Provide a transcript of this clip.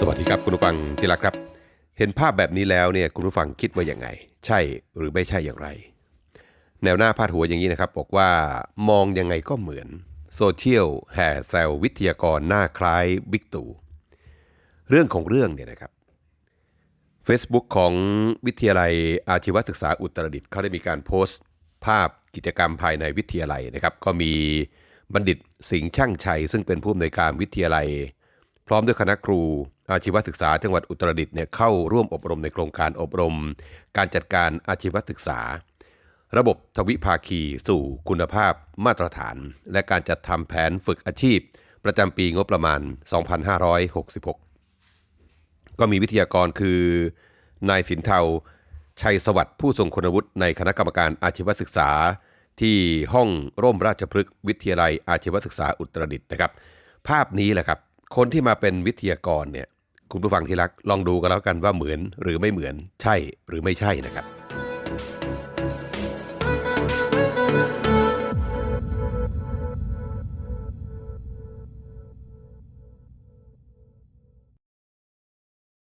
สวัสดีครับคุณผู้ฟังที่รักครับ เห็นภาพแบบนี้แล้วเนี่ยคุณผู้ฟังคิดว่าอย่างไง ใช่หรือไม่ใช่อย่างไร แนวหน้าพาดหัวอย่างนี้นะครับ บอกว่ามองยังไงก็เหมือนโซเชียลแห่แซววิทยากรหน้าคล้ายบิ๊กตู่เรื่องของเรื่องเนี่ยนะครับ Facebook ของวิทยาลัยอาชีวศึกษาอุตรดิตถ์เขาได้มีการโพสต์ ภาพกิจกรรมภายในวิทยาลัยนะครับ ก็มีบัณฑิตสิงห์ช่างชัย ซึ่งเป็นผู้อำนวยการวิทยาลัย พร้อมด้วยคณะครูอาชีวศึกษาจังหวัดอุตรดิตถ์เนี่ยเข้าร่วมอบรมในโครงการอบรม การจัดการอาชีวศึกษา ระบบทวิภาคีสู่คุณภาพมาตรฐาน และการจัดทำแผนฝึกอาชีพ ประจำปีงบประมาณ 2566 ก็มีวิทยากรคือนายสินเทาชัยสวัสดิ์ผู้ทรงคุณวุฒิในคณะกรรมการอาชีวศึกษา ที่ห้องร่มราชพฤกษ์วิทยาลัยอาชีวศึกษาอุตรดิตถ์นะครับ ภาพนี้แหละครับ คนที่มาเป็นวิทยากรเนี่ยคุณผู้ฟังที่รักลองดูกันแล้วกันว่าเหมือนหรือไม่เหมือนใช่หรือไม่ใช่นะครับ